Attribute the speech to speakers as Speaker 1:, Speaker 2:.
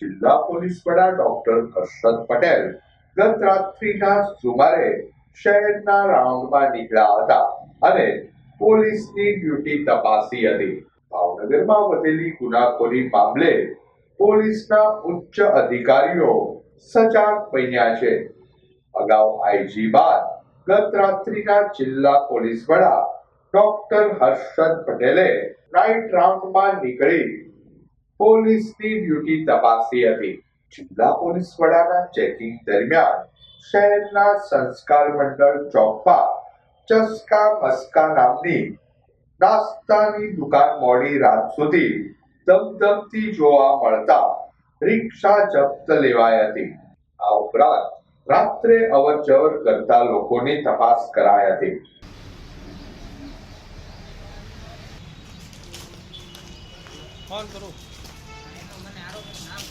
Speaker 1: જિલ્લા પોલીસ વડા ડોક્ટર હર્ષદ પટેલ ગત રાત્રિના સુમારે શહેરના રાઉન્ડમાં નીકળ્યા હતા અને પોલીસની ડ્યુટી તપાસી હતી. ભાવનગરમાં વધેલી ગુનાખોરી મામલે પોલીસના ઉચ્ચ અધિકારીઓ સજાગ બન્યા છે. અગાઉ આઈજી બાદ ગત રાત્રિના જિલ્લા પોલીસ વડા ડોક્ટર હર્ષદ પટેલે નાઇટ રાઉન્ડમાં નીકળી પોલીસની ડ્યુટી તપાસી હતી. જિલ્લા પોલીસ વડાના ચેકિંગ દરમિયાન શહેરના સંસ્કાર મંડળ ચોકમાં ચસ્કા મસ્કા નામની નાસ્તાની દુકાન મોડી રાત સુધી ધમધમતી જોવા મળતા રિક્ષા જપ્ત લેવાઈ હતી. આ ઉપરાંત રાત્રે અવર જવર કરતા લોકોની તપાસ કરાઈ હતી.
Speaker 2: કરું. battle than that.